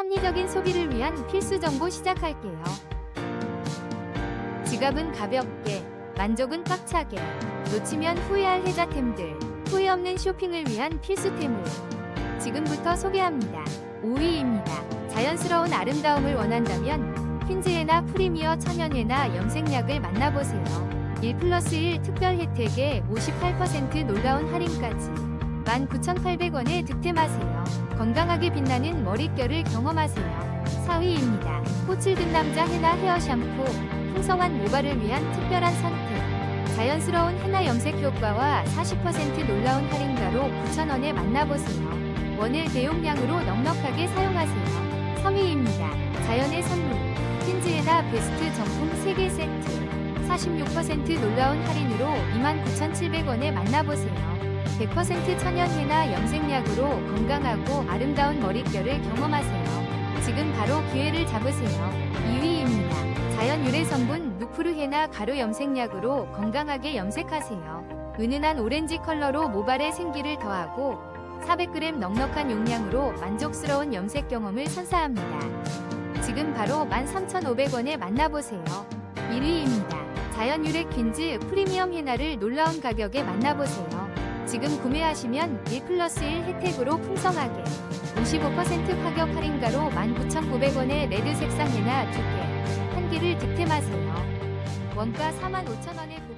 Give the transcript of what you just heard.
합리적인 소비를 위한 필수 정보 시작할게요. 지갑은 가볍게, 만족은 꽉차게, 놓치면 후회할 혜자템들, 후회 없는 쇼핑을 위한 필수템을 지금부터 소개합니다. 5위입니다. 자연스러운 아름다움을 원한다면 퀸즈에나 프리미어 천연에나 염색약을 만나보세요. 1 플러스 1 특별 혜택에 58% 놀라운 할인까지 19,800원에 득템하세요. 건강하게 빛나는 머릿결을 경험하세요. 4위입니다. 꽃을 든 남자 헤나 헤어 샴푸 풍성한 모발을 위한 특별한 선택 자연스러운 헤나 염색 효과와 40% 놀라운 할인가로 9,000원에 만나보세요. 원을 대용량으로 넉넉하게 사용하세요. 3위입니다. 자연의 선물 퀸즈에나 베스트 정품 3개 세트 46% 놀라운 할인으로 29,700원에 만나보세요. 100% 천연 헤나 염색약으로 건강하고 아름다운 머릿결을 경험하세요. 지금 바로 기회를 잡으세요. 2위입니다. 자연 유래 성분 누프르 헤나 가루 염색약으로 건강하게 염색하세요. 은은한 오렌지 컬러로 모발에 생기를 더하고 400g 넉넉한 용량으로 만족스러운 염색 경험을 선사합니다. 지금 바로 13,500원에 만나보세요. 1위입니다. 자연 유래 퀸즈 프리미엄 헤나를 놀라운 가격에 만나보세요. 지금 구매하시면 1 플러스 1 혜택으로 풍성하게 55% 가격 할인가로 19,900원에 레드 색상 헤나 2개, 한 개를 득템하세요. 원가 45,000원에